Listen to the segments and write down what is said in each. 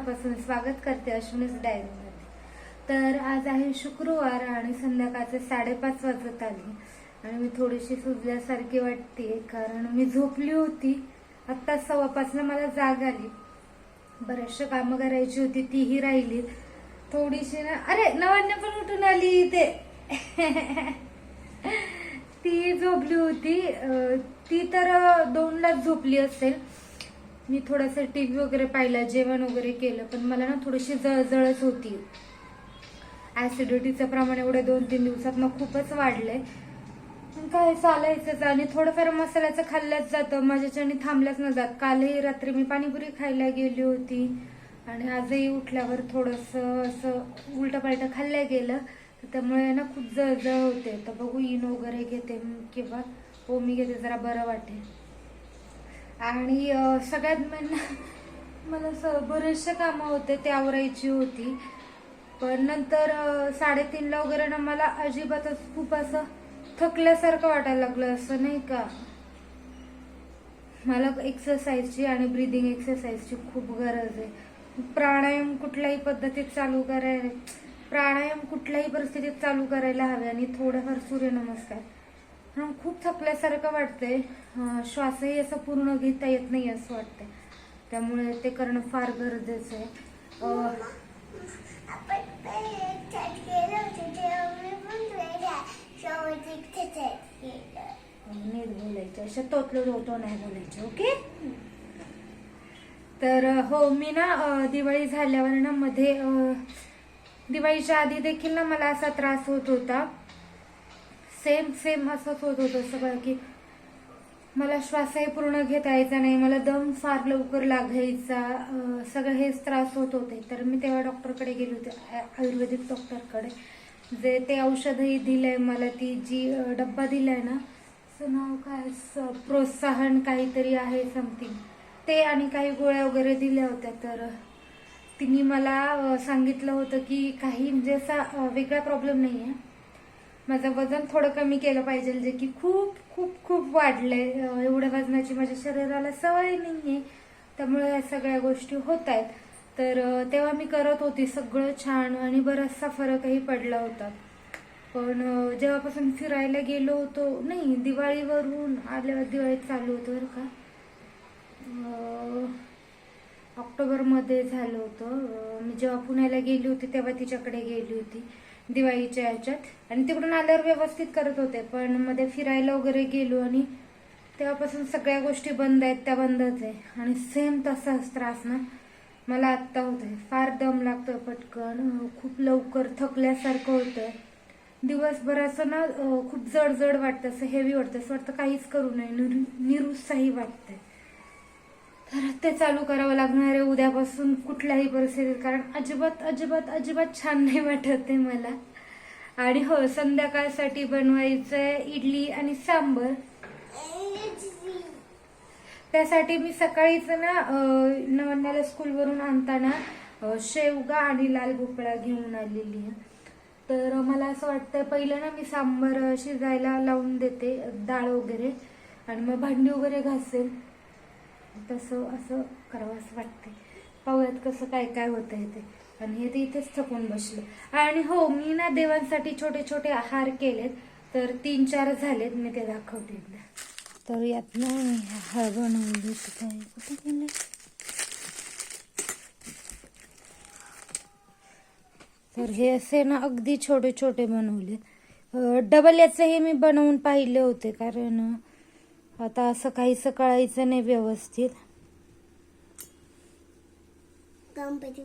मनापासून स्वागत करते अश्विनीच डायरीमध्ये तर आज आहे शुक्रवार आणि संध्याकाळचे साडेपाच वाजत आली. आणि मी थोडीशी सुजल्यासारखी वाटते कारण मी झोपली होती. आत्ता सव्वापासनं मला जाग आली. बरेचशे कामं करायची होती तीही राहिली. थोडीशी ना अरे नवान्य पण उठून आली ते ती झोपली होती. ती तर दोनलाच झोपली असेल. मी थोडंसं टी व्ही वगैरे पाहिला जेवण वगैरे केलं पण मला ना थोडीशी जळजळच होती. ऍसिडिटीचं प्रमाण एवढं दोन तीन दिवसात मग खूपच वाढलंय. काय चालायचंच आणि थोडंफार मसाल्याचं खाल्ल्याच जातं माझ्याच्याने थांबल्याच न जात. कालही रात्री मी पाणीपुरी खायला गेली होती आणि आजही उठल्यावर थोडंसं असं उलटं पालटं खाल्लं गेलं. तर त्यामुळे ना खूप जळजळ होते. तर बघू इन वगैरे घेते किंवा ओमी घेते जरा बरं वाटेल. आणि सगळ्यात मेन मला असं बरेचसे कामं होते ते आवरायची होती. पण नंतर साडेतीनला वगैरे ना मला अजिबातच खूप असं थकल्यासारखं वाटायला लागलं असं नाही का? मला एक्सरसाइजची आणि ब्रिदिंग एक्सरसाइजची खूप गरज आहे. प्राणायाम कुठल्याही पद्धतीत चालू करायला प्राणायाम कुठल्याही परिस्थितीत चालू करायला हवे आणि थोडंफार सूर्यनमस्कार. हा, खूप थकल्यासारखं वाटतंय. श्वासही असं पूर्ण घेता येत नाही असं वाटतंय. त्यामुळे ते करणं फार गरजेचं आहे. नीट बोलायचं अशा तोतलं होतो नाही बोलायचं ओके तर हो मी ना दिवाळी झाल्यावर ना मध्ये दिवाळीच्या आधी देखील ना मला असा त्रास होत होता. सेम सेम असंच होत होतं सगळं की मला श्वासही पूर्ण घेता यायचा नाही मला दम फार लवकर लागायचा सगळं हेच त्रास होत होते. तर मी तेव्हा डॉक्टरकडे गेले होते आयुर्वेदिक डॉक्टरकडे जे ते औषधही दिलंय मला ती जी डब्बा दिलाय ना नाव काय स- प्रोत्साहन काहीतरी आहे समथिंग ते आणि काही गोळ्या वगैरे दिल्या होत्या तर तिने मला सांगितलं होतं की काही म्हणजे असा वेगळा प्रॉब्लेम नाही आहे माझं वजन थोडं कमी केलं पाहिजे जे की खूप खूप खूप वाढलंय. अं, एवढ्या वजनाची माझ्या शरीराला सवय नाहीये. त्यामुळे या सगळ्या गोष्टी होत आहेत तर तेव्हा मी करत होती सगळं छान आणि बराचसा फरकही पडला होता. पण जेव्हापासून फिरायला गेलो होतो नाही दिवाळीवरून आल्यावर दिवाळीत चालू होतं बरं का. ऑक्टोबरमध्ये झालं होतं. मी जेव्हा पुण्याला गेली होती तेव्हा तिच्याकडे गेली होती. दिवाळीच्या ह्याच्यात. आणि तिकडून आल्यावर व्यवस्थित करत होते पण मध्ये फिरायला वगैरे गेलो आणि तेव्हापासून सगळ्या गोष्टी बंद आहेत त्या बंदच आहे. आणि सेम तसाच त्रास ना मला आत्ता होत आहे फार दम लागतोय पटकन. खूप लवकर थकल्यासारखं होतंय. दिवसभर असं ना खूप जड जड वाटतं असं हेवी वाटतं. असं वाटतं काहीच करू नये. निरु- निरुत्साही वाटतंय. तर ते चालू करावं लागणार आहे उद्यापासून कुठल्याही परिस्थितीत कारण अजिबात अजिबात अजिबात छान नाही वाटत आहे मला. आणि हो संध्याकाळसाठी बनवायचंय इडली आणि सांबर. त्यासाठी मी सकाळीच ना नवन्याला स्कूलवरून आणताना शेवगा आणि लाल भोपळा घेऊन आलेली आहे. तर मला असं वाटतं पहिलं ना मी सांबर शिजायला लावून देते डाळ वगैरे आणि मग भांडी वगैरे घासेल. तसं असं करावं असं वाटतंय. पाहूयात कसं काय काय होत आहे ते. आणि हे ते इथेच थकून बसले. आणि हो मी ना देवांसाठी छोटे छोटे आहार केलेत. तर तीन चार झालेत मी ते दाखवते एकदा. तर यात ना मी हार बनवली काय कुठे गेले? तर हे असे ना अगदी छोटे छोटे बनवले डबल याचे हे मी बनवून पाहिले होते कारण आता असं काहीच कळायचं नाही व्यवस्थित. गणपती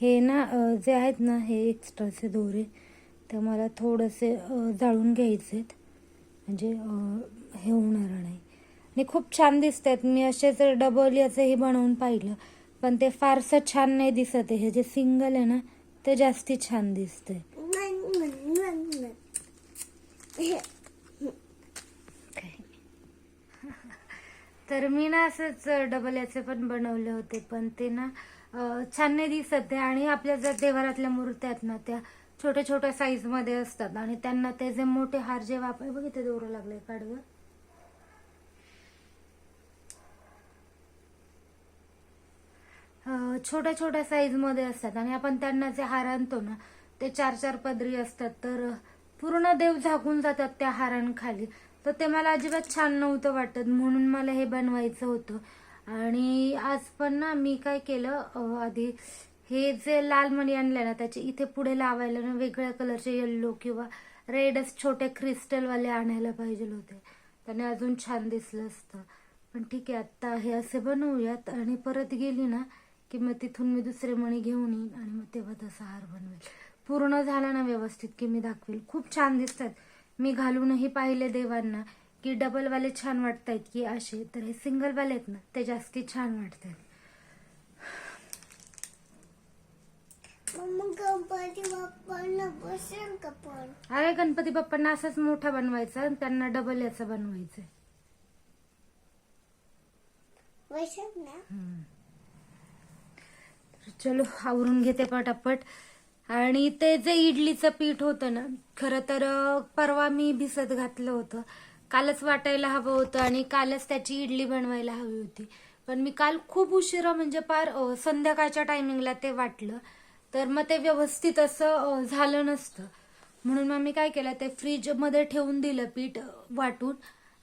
हे ना अं, जे आहेत ना हे एक्स्ट्राचे दोरे ते मला थोडेसे अं, जाळून घ्यायचे आहेत म्हणजे अं, हे होणार नाही. आणि खूप छान दिसत आहेत मी असे जर डबल याचंही बनवून पाहिलं पण ते फारसं छान नाही दिसत आहे. हे जे सिंगल आहे ना ते जास्ती छान दिसतंय. काय तर मी ना असंच डबल याचे पण बनवले होते. पण ते ना छान नाही दिसत आहे. आणि आपल्या ज्या देवारातल्या मूर्त्या आहेत ना त्या छोट्या छोट्या साईजमध्ये असतात. आणि त्यांना ते जे मोठे हार जे वापर बघितले दोरं लागले काढवर छोट्या छोट्या साईजमध्ये असतात. आणि आपण त्यांना जे हार आणतो ना ते चार चार पदरी असतात. तर पूर्ण देव झाकून जातात त्या हारांखाली. तर ते मला अजिबात छान नव्हतं वाटत. म्हणून मला हे बनवायचं होतं. आणि आज पण ना मी काय केलं आधी हे जे लाल मणी आणले ना त्याचे इथे पुढे लावायला ना वेगळ्या कलरचे येल्लो किंवा रेडच छोटे क्रिस्टलवाले आणायला पाहिजे होते. त्याने अजून छान दिसलं असतं. पण ठीक आहे आत्ता हे असे बनवूयात. आणि परत गेली ना की मग तिथून मी दुसरे मणी घेऊन येईन आणि मग तेव्हा तसा हार बनवेल. पूर्ण झाला ना व्यवस्थित की मी दाखवेल. खूप छान दिसतात. मी घालूनही पाहिले देवांना की डबलवाले छान वाटतायत की असे तर हे सिंगलवाले आहेत ना ते जास्ती छान का पण? अरे गणपती बाप्पांना असाच मोठा बनवायचा त्यांना डबल याचा बनवायचा चलो आवरून घेते पटापट. आणि ते जे इडलीचं पीठ होतं ना खरं तर परवा मी भिसत घातलं होतं. कालच वाटायला हवं होतं आणि कालच त्याची इडली बनवायला हवी होती. पण मी काल खूप उशिरा म्हणजे पार संध्याकाळच्या टायमिंगला ते वाटलं. तर मग ते व्यवस्थित असं झालं नसतं. म्हणून मग मी काय केलं ते फ्रीजमध्ये ठेवून दिलं पीठ वाटून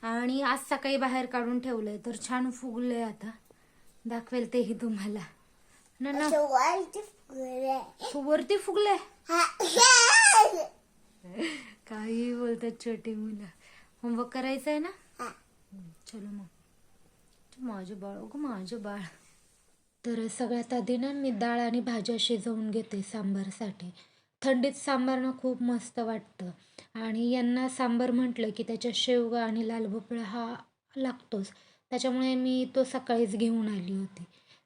आणि आज सकाळी बाहेर काढून ठेवलंय. तर छान फुगलंय आता. दाखवेल तेही तुम्हाला. ना वरती फुगले. काही बोलतात छोटी मुलं. होमवर्क करायचं आहे ना चलो मग. माझं बाळ अगं माझं बाळ. तर सगळ्यात आधी ना मी डाळ आणि भाज्या शिजवून घेते सांबारसाठी. थंडीत सांबार ना खूप मस्त वाटतं. आणि यांना सांबार म्हटलं की त्याच्यात शेवगा आणि लाल भोपळा हा लागतोच. त्याच्यामुळे मी तो सकाळीच घेऊन आली होती.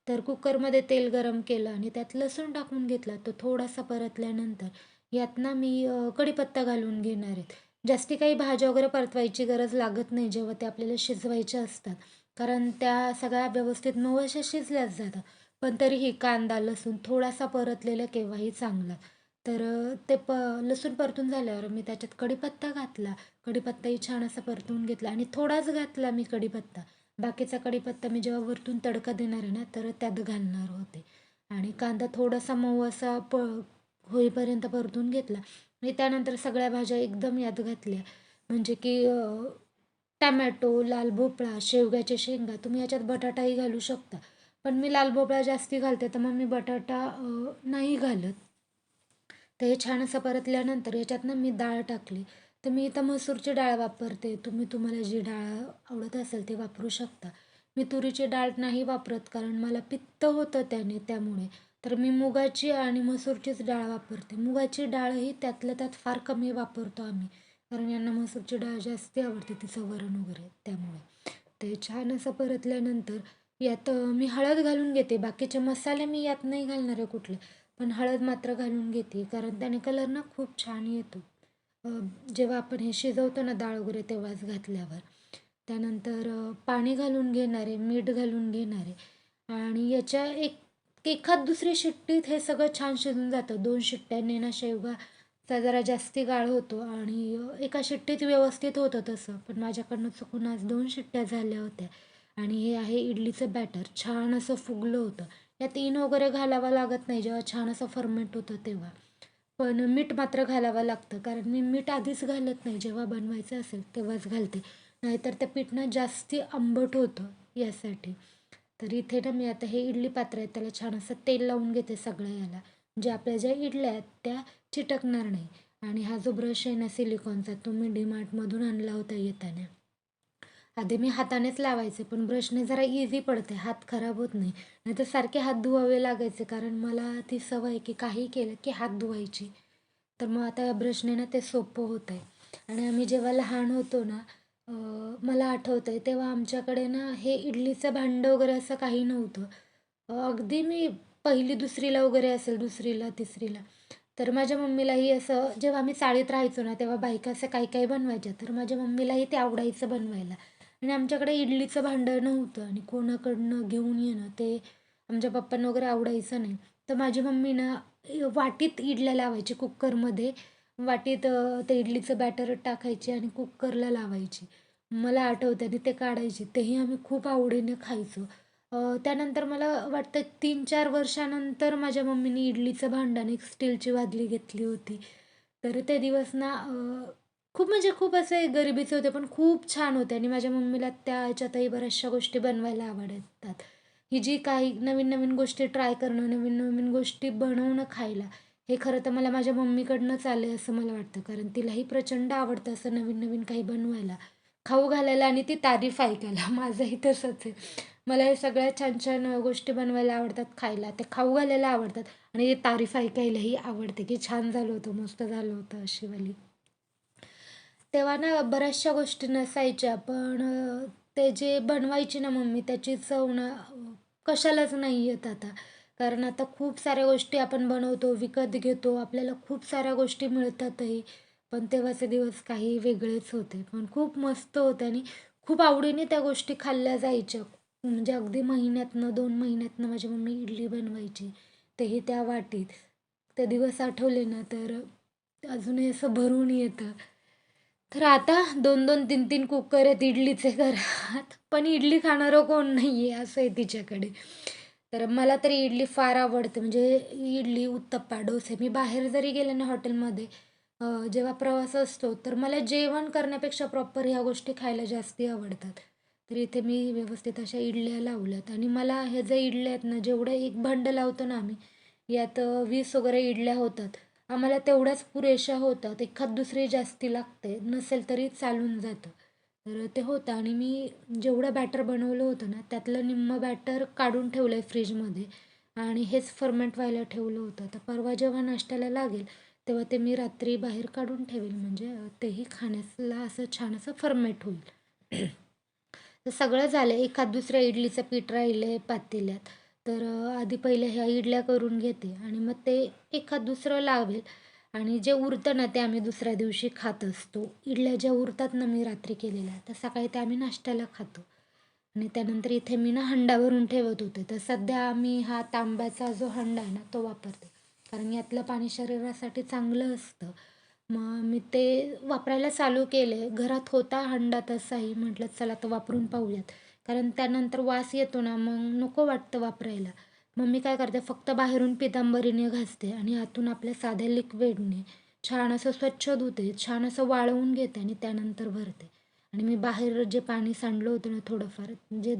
तर कुकरमध्ये तेल गरम केलं आणि त्यात लसूण टाकून घेतला तो थोडासा परतल्यानंतर यातना मी कढीपत्ता घालून घेणार आहेत जास्ती काही भाज्या वगैरे परतवायची गरज लागत नाही जेव्हा ते आपल्याला शिजवायच्या असतात. कारण त्या सगळ्या व्यवस्थित नवशा शिजल्याच जातात. पण तरीही कांदा लसूण थोडासा परतलेला केव्हाही चांगला. तर ते प लसूण परतून झाल्यावर मी त्याच्यात कढीपत्ता घातला. कढीपत्ताही छान असा परतून घेतला आणि थोडाच घातला मी कढीपत्ता. बाकीचा कढीपत्ता मी जेव्हा वरतून तडका देणार आहे ना तर त्यात घालणार होते. आणि कांदा थोडासा मऊ असा प होईपर्यंत परतून घेतला. आणि त्यानंतर सगळ्या भाज्या एकदम यात घातल्या. म्हणजे की टमॅटो टॅमॅटो लाल भोपळा शेवग्याच्या शेंगा तुम्ही याच्यात बटाटाही घालू शकता. पण मी लाल भोपळा जास्ती घालते तर मग मी बटाटा नाही घालत. तर हे छान असं परतल्यानंतर याच्यात ना मी डाळ टाकली. तर मी इथं मसूरची डाळ वापरते. तुम्ही तुम्हाला जी डाळ आवडत असेल ते वापरू शकता. मी तुरीची डाळ नाही वापरत कारण मला पित्त होतं त्याने त्यामुळे. तर मी मुगाची आणि मसूरचीच डाळ वापरते. मुगाची डाळही त्यातल्या त्यात फार कमी वापरतो आम्ही. कारण यांना मसूरची डाळ जास्ती आवडते तिचं वरण वगैरे त्यामुळे. ते छान असं परतल्यानंतर यात मी हळद घालून घेते. बाकीचे मसाले मी यात नाही घालणार आहे कुठले. पण हळद मात्र घालून घेते कारण त्याने कलर ना खूप छान येतो. जेव्हा आपण हे शिजवतो ना डाळ वगैरे तेव्हाच घातल्यावर. त्यानंतर पाणी घालून घेणार आहे मीठ घालून घेणार आहे आणि याच्या एक एखाद दुसरी शिट्टीत हे सगळं छान शिजून जातं. दोन शिट्ट्यांनी ना शेवगाचा जरा जास्ती गाळ होतो आणि एका शिट्टीत व्यवस्थित होतं तसं. पण माझ्याकडनं चुकून आज दोन शिट्ट्या झाल्या होत्या आणि हे आहे इडलीचं बॅटर. छान असं फुगलं होतं. यात तीन वगैरे घालावं लागत नाही जेव्हा छान असं फर्मेंट होतं तेव्हा. पण मीठ मात्र घालावं लागतं कारण मी मीठ आधीच घालत नाही. जेव्हा बनवायचं असेल तेव्हाच घालते. नाहीतर त्या पिठनं जास्ती आंबट होतं यासाठी. तर इथे ना मी आता हे इडली पात्र आहे त्याला छान असं तेल लावून घेते सगळ्या याला जे म्हणजे आपल्या ज्या इडल्या आहेत त्या चिटकणार नाही. आणि हा जो ब्रश आहे ना सिलिकॉनचा तो मी डीमार्टमधून आणला होता येताना. आधी मी हातानेच लावायचे पण ब्रशने जरा इझी पडते. हात खराब होत नाही. नाही तर सारखे हात धुवावे लागायचे कारण मला ती सवय आहे की काही केलं की हात धुवायची. तर मग आता या ब्रशने ना ते सोपं होत आहे आणि आम्ही जेव्हा लहान होतो ना मला आठवतं आहे तेव्हा आमच्याकडे ना हे इडलीचं भांडं वगैरे असं काही नव्हतं. अगदी मी पहिली दुसरीला वगैरे असेल दुसरीला तिसरीला तर माझ्या मम्मीलाही असं जेव्हा आम्ही चाळीत राहायचो ना तेव्हा बायका असं काही काही बनवायच्या तर माझ्या मम्मीलाही ते आवडायचं बनवायला. आणि आमच्याकडे इडलीचं भांडं नव्हतं आणि कोणाकडनं घेऊन येणं ते आमच्या पप्पांना वगैरे आवडायचं नाही. तर माझी मम्मी ना वाटीत इडल्या लावायची कुकरमध्ये. वाटीत ते इडलीचं बॅटर टाकायची आणि कुकरला लावायची. मला आठवतं आणि ते काढायची. तेही आम्ही खूप आवडीने खायचो. त्यानंतर मला वाटतं तीन चार वर्षानंतर माझ्या मम्मीने इडलीचं भांडण एक स्टीलची बादली घेतली होती. तर ते दिवस ना खूप म्हणजे खूप असे गरिबीचे होते पण खूप छान होते. आणि माझ्या मम्मीला त्या ह्याच्यातही बऱ्याचशा गोष्टी बनवायला आवडतात. ही जी काही नवीन नवीन गोष्टी ट्राय करणं नवीन नवीन गोष्टी बनवणं खायला हे खरं तर मला माझ्या मम्मीकडनंच आलं आहे असं मला वाटतं. कारण तिलाही प्रचंड आवडतं असं नवीन नवीन काही बनवायला. खाऊ घालायला आणि ती तारीफ ऐकायला. माझंही तसंच आहे. मला हे सगळ्या छान छान गोष्टी बनवायला आवडतात खायला. ते खाऊ घालायला आवडतात. आणि ते तारीफ ऐकायलाही आवडते की छान झालं होतं मस्त झालं होतं अशीवाली तेव्हा ना बऱ्याचशा गोष्टी नसायच्या पण ते जे बनवायची ना मम्मी त्याची चव ना कशालाच नाही येत आता. कारण आता खूप साऱ्या गोष्टी आपण बनवतो विकत घेतो आपल्याला खूप साऱ्या गोष्टी मिळतातही. पण तेव्हाचे दिवस काही वेगळेच होते. पण खूप मस्त होते आणि खूप आवडीने त्या गोष्टी खाल्ल्या जायच्या. म्हणजे अगदी महिन्यातनं दोन महिन्यातनं माझी मम्मी इडली बनवायची. तेही त्या वाटीत. ते दिवस आठवले ना तर अजूनही असं भरून येतं. तर आता दोन दोन तीन तीन कुकर आहेत इडलीचे घरात. पण इडली खाणारं कोण नाही आहे असं आहे तिच्याकडे. तर मला तरी इडली फार आवडते. म्हणजे इडली उत्तप्पा डोसे. मी बाहेर जरी गेले ना हॉटेलमध्ये जेव्हा प्रवास असतो तर मला जेवण करण्यापेक्षा प्रॉपर ह्या गोष्टी खायला जास्ती आवडतात. तर इथे मी व्यवस्थित अशा इडल्या लावल्यात. आणि मला ह्या ज्या इडल्या आहेत ना जेवढं एक भांडं लावतो ना आम्ही यात वीस वगैरे इडल्या होतात. आम्हाला तेवढ्याच पुरेशा होतात एखाद दुसरी जास्ती लागते. नसेल तरी चालून जातं. तर ते होतं. आणि मी जेवढं बॅटर बनवलं होतं ना त्यातलं निम्मं बॅटर काढून ठेवलं आहे फ्रीजमध्ये आणि हेच फर्मेंट व्हायला ठेवलं होतं. तर परवा जेव्हा नाश्त्याला लागेल तेव्हा ते मी रात्री बाहेर काढून ठेवेल. म्हणजे तेही खाण्याला असं छान असं फर्मेट होईल. तर सगळं झालं. एखाद दुसऱ्या इडलीचं पीठ राहिलं आहे पातेल्यात. तर आधी पहिले ह्या इडल्या करून घेते आणि मग ते एखाद दुसरं लावेल आणि जे उरतं ना ते आम्ही दुसऱ्या दिवशी खात असतो. इडल्या ज्या उरतात ना मी रात्री केलेल्या तर सकाळी त्या आम्ही नाश्त्याला खातो. आणि त्यानंतर इथे मी ना हंडा भरून ठेवत होते तर सध्या आम्ही हा तांब्याचा जो हंडा आहे ना तो वापरते. कारण यातलं पाणी शरीरासाठी चांगलं असतं. मग मी ते वापरायला चालू केले. घरात होता हंडा तसाही म्हटलं चला तर वापरून पाहूयात. कारण त्यानंतर वास येतो ना मग नको वाटतं वापरायला. मग मी काय करते फक्त बाहेरून पितांबरीने घासते आणि आतून आपल्या साध्या लिक्विडने छान असं स्वच्छ धुते छान असं वाळवून घेते आणि त्यानंतर भरते. आणि मी बाहेर जे पाणी सांडलं होतं ना थोडंफार जे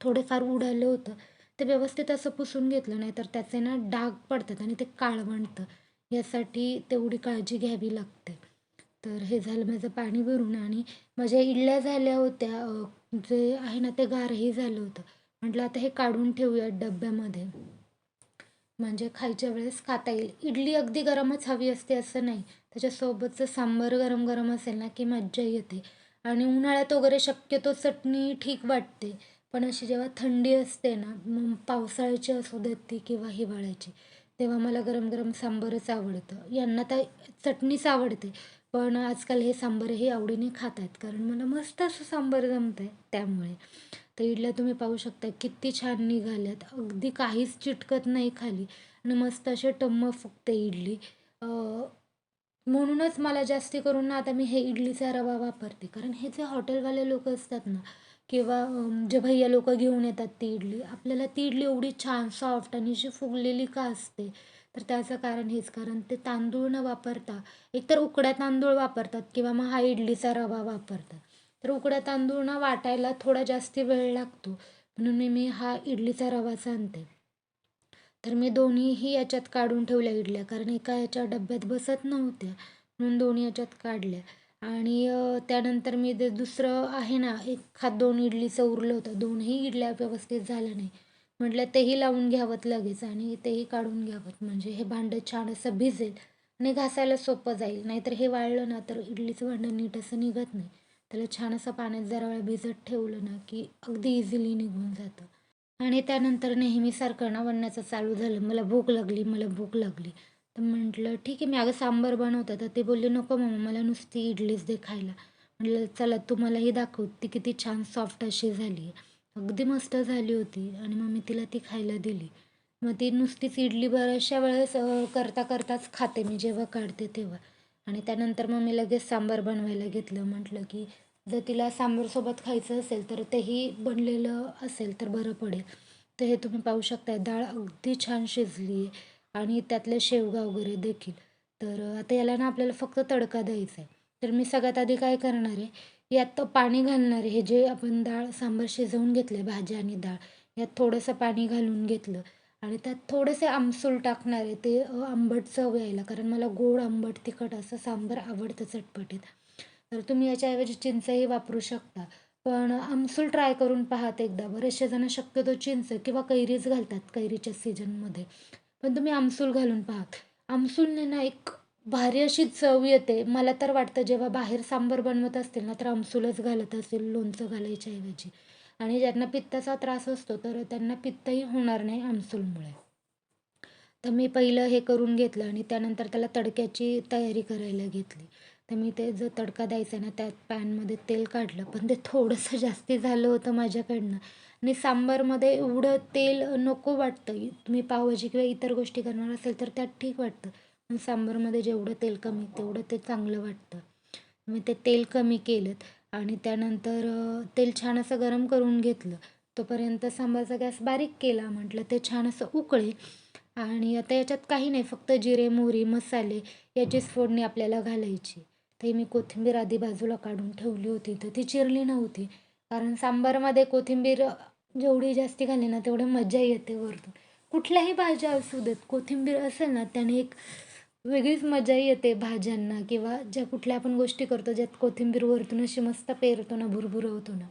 थोडेफार उडालं होतं ते व्यवस्थित असं पुसून घेतलं नाही तर त्याचे ना डाग पडतात आणि ते काळवंटतं यासाठी तेवढी काळजी घ्यावी लागते. तर हे झालं माझं पाणी भरून आणि माझ्या इडल्या झाल्या होत्या जे आहे ना ते गारही झालं होतं. म्हटलं आता हे काढून ठेवूया डब्यामध्ये. म्हणजे खायच्या वेळेस खाता येईल. इडली अगदी गरमच हवी असते असं नाही. त्याच्यासोबतचं सांबार गरम गरम असेल ना की मज्जा येते. आणि उन्हाळ्यात वगैरे शक्यतो चटणी ठीक वाटते. पण अशी जेव्हा थंडी असते ना मग पावसाळ्याची असू देत ती किंवा हिवाळ्याची तेव्हा मला गरम गरम सांबारच आवडतं. यांना तर चटणीच आवडते. पण आजकाल हे सांबारही आवडीने खात आहेत कारण मला मस्त असं सांबार जमतं आहे त्यामुळे. तर इडल्या तुम्ही पाहू शकता किती छान निघाल्यात. अगदी काहीच चिटकत नाही खाली आणि मस्त असे टम्म फुगते इडली. म्हणूनच मला जास्ती करून ना आता मी हे इडलीचा रवा वापरते कारण हे जे हॉटेलवाले लोक असतात ना किंवा जे भैया लोक घेऊन येतात ती इडली आपल्याला ती इडली एवढी छान सॉफ्ट आणि अशी फुगलेली का असते? तर त्याचं कारण हेच कारण ते तांदूळ न वापरता एकतर उकड्या तांदूळ वापरतात किंवा मग हा इडलीचा रवा वापरतात. तर उकड्या तांदूळ ना वाटायला थोडा जास्त वेळ लागतो. म्हणून मी मी हा इडलीचा रवाच आणते. तर मी दोन्हीही याच्यात काढून ठेवल्या इडल्या कारण एका याच्या डब्यात बसत नव्हत्या. म्हणून दोन्ही याच्यात काढल्या. आणि त्यानंतर मी ते दुसरं आहे ना एक खात दोन इडलीचं उरलं होतं. दोनही इडल्या व्यवस्थित झाल्या नाही म्हटलं तेही लावून घ्यावं लगेच आणि तेही काढून घ्यावं म्हणजे हे भांडं छान असं भिजेल आणि घासायला सोपं जाईल. नाहीतर हे वाळलं ना तर इडलीचं भांडं नीट असं निघत नाही. त्याला छान असं पाण्यात जरा वेळ भिजत ठेवलं ना की अगदी इझिली निघून जातं. आणि त्यानंतर नेहमीसारखं ना बनण्याचं चालू झालं. मला भूक लागली मला भूक लागली. तर म्हटलं ठीक आहे मी अगं सांबार बनवतं. तर ते बोलले नको मम्मा मला नुसती इडलीच दे खायला. म्हटलं चला तुम्हालाही दाखव ती किती छान सॉफ्ट अशी झाली आहे अगदी मस्त झाली होती आणि मग मी तिला ती खायला दिली. मग ती नुसतीच इडली बऱ्याचशा वेळेस करता करताच खाते मी जेव्हा काढते तेव्हा. आणि त्यानंतर मग मी लगेच सांबार बनवायला घेतलं. म्हटलं की जर तिला सांबारसोबत खायचं असेल तर तेही बनलेलं असेल तर बरं पडेल. तर हे तुम्ही पाहू शकताय डाळ अगदी छान शिजली आहे. आणि त्यातले शेवगा वगैरे देखील. तर आता याला ना आपल्याला फक्त तडका द्यायचा आहे तर मी सगळ्यात आधी काय करणार आहे यात पाणी घालणार हे जे आपण डाळ सांबार शिजवून घेतले भाजी आणि डाळ यात थोडंसं पाणी घालून घेतलं. आणि त्यात थोडेसे आमसूल टाकणार आहे ते आंबट चव यायला कारण मला गोड आंबट तिखट असं सांबार आवडतं चटपटीत. तर तुम्ही याच्याऐवजी चिंचही वापरू शकता. पण आमसूल ट्राय करून पाहात एकदा. बरेचसे जण शक्यतो चिंच किंवा कैरीच घालतात कैरीच्या सीजनमध्ये पण तुम्ही आमसूल घालून पहा आमसूलने ना एक भारी अशी चव येते. मला तर वाटतं जेव्हा बाहेर सांबार बनवत असतील ना तर आमसूलच घालत असतील लोणचं घालायच्या ऐवजी. आणि ज्यांना पित्ताचा त्रास असतो तर त्यांना पित्तही होणार नाही आमसूलमुळे. तर मी पहिलं हे करून घेतलं आणि त्यानंतर त्याला तडक्याची तयारी करायला घेतली. तर मी ते जो तडका द्यायचा ना त्यात पॅनमध्ये तेल काढलं. पण ते थोडंसं जास्ती झालं होतं माझ्याकडनं. आणि सांबारमध्ये एवढं तेल नको वाटतं तुम्ही पावभाजी किंवा इतर गोष्टी करणार असेल तर त्यात ठीक वाटतं. पण सांबारमध्ये जेवढं तेल कमी तेवढं ते चांगलं वाटतं. मी ते तेल कमी केलं आणि त्यानंतर तेल छान असं गरम करून घेतलं. तोपर्यंत सांबारचा गॅस बारीक केला म्हटलं ते छान असं उकळेल आणि आता याच्यात काही नाही फक्त जिरे मोहरी मसाले याचीच फोडणी आपल्याला घालायची. ते मी कोथिंबीर आधी बाजूला काढून ठेवली होती तर ती चिरली नव्हती. कारण सांबारमध्ये कोथिंबीर जेवढी जास्ती घाली ना तेवढी मजा येते वरतून. कुठल्याही भाज्या असू देत कोथिंबीर असेल ना त्याने एक वेगळीच मजा येते भाज्यांना किंवा ज्या कुठल्या आपण गोष्टी करतो ज्यात कोथिंबीर वरतून अशी मस्त पेरतो ना भुरभुरवतो ना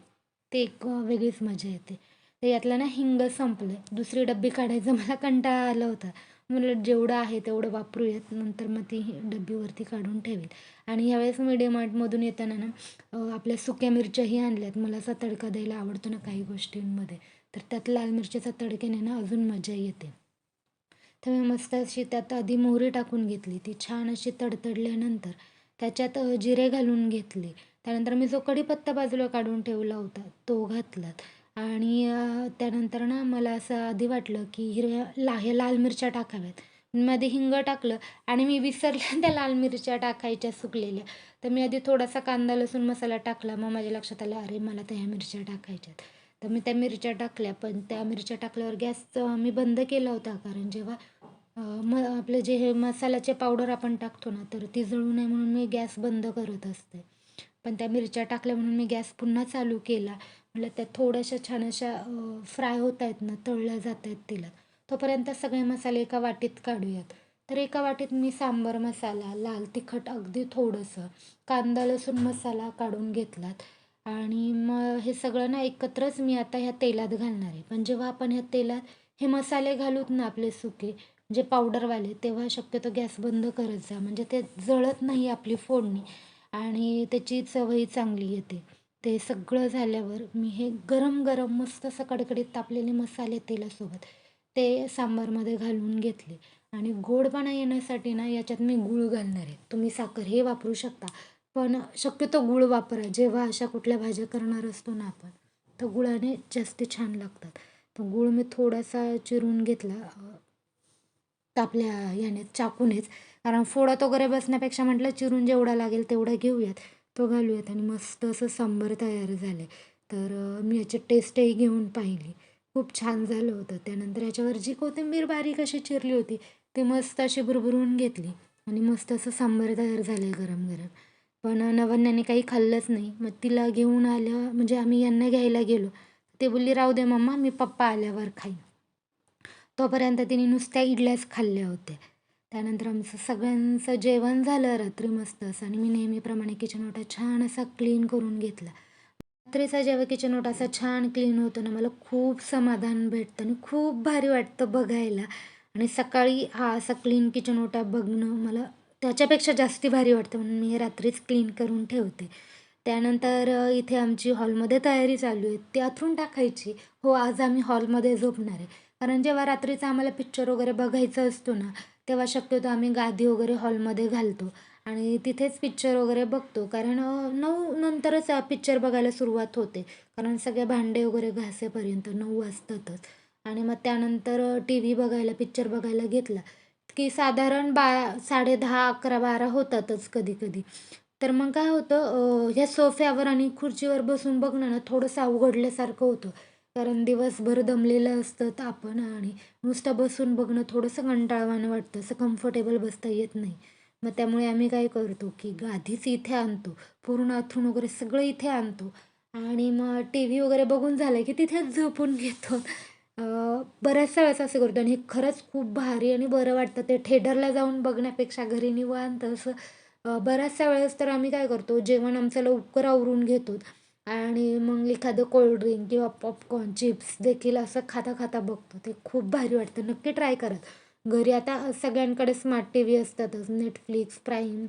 ते एक वेगळीच मजा येते. तर यातलं ना हिंग संपलं. दुसरी डब्बी काढायचा मला कंटाळा आला होता. म्हणलं जेवढं आहे तेवढं वापरूयात नंतर मग ती डब्बीवरती काढून ठेवेल. आणि ह्यावेळेस मी डीमार्टमधून येताना ना आपल्या सुक्या मिरच्याही आणल्यात. मला असा तडका द्यायला आवडतो ना काही गोष्टींमध्ये. तर त्यात लाल मिरच्याचा तडक्याने ना अजून मजा येते. तर मी मस्त अशी त्यात आधी मोहरी टाकून घेतली. ती छान अशी तडतडल्यानंतर त्याच्यात जिरे घालून घेतले. त्यानंतर मी जो कढीपत्ता बाजूला काढून ठेवला होता तो घातलात. आणि त्यानंतर ना मला असं आधी वाटलं की हिरव्या ला हे लाल मिरच्या टाकाव्यात. मी आधी हिंग टाकलं आणि मी विसरल्या त्या लाल मिरच्या टाकायच्या सुकलेल्या. तर मी आधी थोडासा कांदा लसूण मसाला टाकला. मग माझ्या लक्षात आलं अरे मला त्या ह्या मिरच्या टाकायच्यात. तर मी त्या मिरच्या टाकल्या पण त्या मिरच्या टाकल्यावर गॅस मी बंद केला होता कारण जेव्हा म आपलं जे हे मसाल्याचे पावडर आपण टाकतो ना तर ती जळू नये म्हणून मी गॅस बंद करत असते. पण त्या मिरच्या टाकल्या म्हणून मी गॅस पुन्हा चालू केला. म्हटलं त्या थोड्याशा छान अशा फ्राय होत आहेत ना तळल्या जात आहेत तिला. तोपर्यंत सगळे मसाले एका वाटीत काढूयात. तर एका वाटीत मी सांबार मसाला लाल तिखट अगदी थोडंसं कांदा लसूण मसाला काढून घेतलात. आणि मग हे सगळं ना एकत्रच मी आता ह्या तेलात घालणार आहे. पण जेव्हा आपण ह्या तेलात हे मसाले घालूत ना आपले सुके जे पावडरवाले तेव्हा शक्यतो गॅस बंद करत जा. म्हणजे ते जळत नाही आपली फोडणी आणि त्याची चवही चांगली येते. ते सगळं झाल्यावर मी हे गरम गरम मस्त असं कडकडीत तापलेले मसाले तेलासोबत ते सांबारमध्ये घालून घेतले. आणि गोडपणा येण्यासाठी ना याच्यात मी गूळ घालणार आहे. तुम्ही साखर हे वापरू शकता. पण शक्यतो गूळ वापरा. जेव्हा अशा कुठल्या भाज्या करणार असतो ना आपण तर गुळाने जास्त छान लागतात. तर गूळ मी थोडासा चिरून घेतला आपल्या याने चाकूनेच. कारण फोडात वगैरे बसण्यापेक्षा म्हटलं चिरून जेवढा लागेल तेवढा घेऊयात. तो घालूयात आणि मस्त असं सांबर तयार झाले. तर मी याची टेस्टही घेऊन पाहिली. खूप छान झालं होतं. त्यानंतर याच्यावर जी कोथिंबीर बारीक अशी चिरली होती ती मस्त अशी भुरभुरून घेतली. आणि मस्त असं सांबर तयार झालं गरम गरम पण नवन्याने काही खाल्लंच नाही. मग तिला घेऊन आलं म्हणजे आम्ही यांना घ्यायला गेलो. ते बोलली राहू दे मम्मा मी पप्पा आल्यावर खाईन. तोपर्यंत तिने नुसत्या इडल्याच खाल्ल्या होत्या. त्यानंतर आमचं सगळ्यांचं जेवण झालं रात्री मस्त असं. आणि मी नेहमीप्रमाणे किचन ओटा छान असा क्लीन करून घेतला. रात्रीचा जेव्हा किचन ओटा असा छान क्लीन होतो ना मला खूप समाधान भेटतं आणि खूप भारी वाटतं बघायला. आणि सकाळी हा असा क्लीन किचन ओटा बघणं मला त्याच्यापेक्षा जास्ती भारी वाटतं म्हणून मी हे रात्रीच क्लीन करून ठेवते. त्यानंतर इथे आमची हॉलमध्ये तयारी चालू आहे. ती अथरून टाकायची. हो आज आम्ही हॉलमध्ये झोपणार आहे. कारण जेव्हा रात्रीचा आम्हाला पिक्चर वगैरे बघायचं असतो ना तेव्हा शक्यतो आम्ही गादी वगैरे हॉलमध्ये घालतो. आणि तिथेच पिक्चर वगैरे बघतो. कारण नऊ नंतरच पिक्चर बघायला सुरुवात होते. कारण सगळे भांडे वगैरे घासेपर्यंत नऊ वाजतातच. आणि मग त्यानंतर टी व्ही बघायला पिक्चर बघायला घेतला. की साधारण बा साडे दहा अकरा बारा होतातच कधी कधी. तर मग काय होतं ह्या सोफ्यावर आणि खुर्चीवर बसून बघणं ना थोडंसं अवघडल्यासारखं होतं. कारण दिवसभर दमलेलं असतं तर आपण आणि नुसतं बसून बघणं थोडंसं कंटाळवाणं वाटतं. असं कम्फर्टेबल बसता येत नाही. मग त्यामुळे आम्ही काय करतो की गाधीच इथे आणतो. पूर्ण अथरून वगैरे सगळं इथे आणतो. आणि मग टी व्ही वगैरे बघून झालं की तिथेच झोपून घेतो. बऱ्याचशा वेळेस असं करतो आणि हे खरंच खूप भारी आणि बरं वाटतं. ते थेटरला जाऊन बघण्यापेक्षा घरी निवांत असं बऱ्याचशा वेळेस तर आम्ही काय करतो जेवण आमचं लवकर आवरून घेतो. आणि मग एखादं कोल्ड्रिंक किंवा पॉपकॉर्न चिप्स देखील असं खाता खाता बघतो. ते खूप भारी वाटतं. नक्की ट्राय करत घरी आता सगळ्यांकडे स्मार्ट टी व्ही असतातच नेटफ्लिक्स प्राईम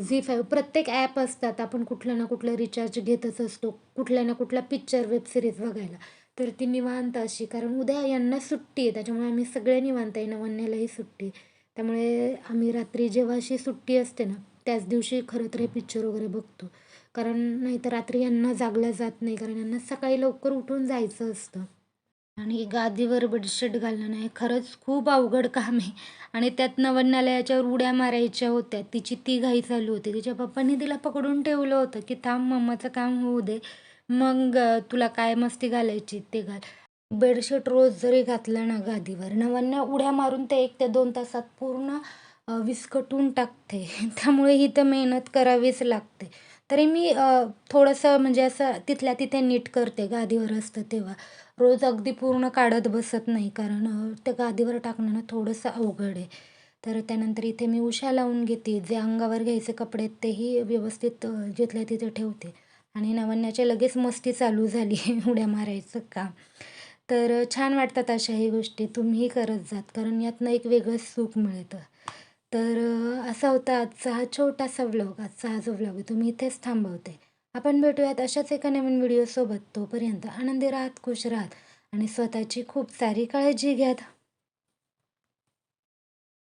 झी फाईव्ह प्रत्येक ॲप असतात. आपण कुठलं ना कुठलं रिचार्ज घेतच असतो. कुठल्या ना कुठला पिक्चर वेब सिरीज बघायला. तर ती निवांत अशी कारण उद्या यांना सुट्टी आहे त्याच्यामुळे आम्ही सगळे निवांत आहे नवन्यालाही सुट्टी आहे. त्यामुळे आम्ही रात्री जेव्हा अशी सुट्टी असते ना त्याच दिवशी खरं तर हे पिक्चर वगैरे बघतो. कारण नाहीतर रात्री यांना जागल्या जात नाही कारण यांना सकाळी लवकर उठून जायचं असतं. आणि गादीवर बेडशीट घालणं नाही हे खरंच खूप अवघड काम आहे. आणि त्यात नवन्याला याच्यावर उड्या मारायच्या होत्या. तिची ती घाई चालू होती. तिच्या पप्पांनी तिला पकडून ठेवलं होतं की थांब मम्माचं काम होऊ दे. मग तुला काय मस्ती घालायची ते घाल. बेडशीट रोज जरी घातलं ना गादीवर नवन्या उड्या मारून ते एक ते दोन तासात पूर्ण विस्कटून टाकते. त्यामुळे ही तर मेहनत करावीच लागते. तरी मी थोडंसं म्हणजे असं तिथल्या तिथे नीट करते गादीवर असतं तेव्हा. रोज अगदी पूर्ण काढत बसत नाही कारण ते त्या गादीवर टाकणं ना थोडंसं अवघड आहे. तर त्यानंतर इथे मी उशा लावून घेते जे अंगावर घ्यायचे कपडे आहेत तेही व्यवस्थित जिथल्या तिथे ठेवते. आणि नवन्याच्या लगेच मस्ती चालू झाली उड्या मारायचं काम. तर छान वाटतात अशाही गोष्टी तुम्हीही करत जात कारण यातनं एक वेगळंच सुख मिळतं. तर असा होता आजचा हा छोटासा व्लॉग आजचा हा जो व्लॉग आहे तो मी इथेच थांबवते. आपण भेटूयात अशाच एका नवीन व्हिडिओसोबत तोपर्यंत आनंदी राहत खुश राहत आणि स्वतःची खूप सारी काळजी घ्यात.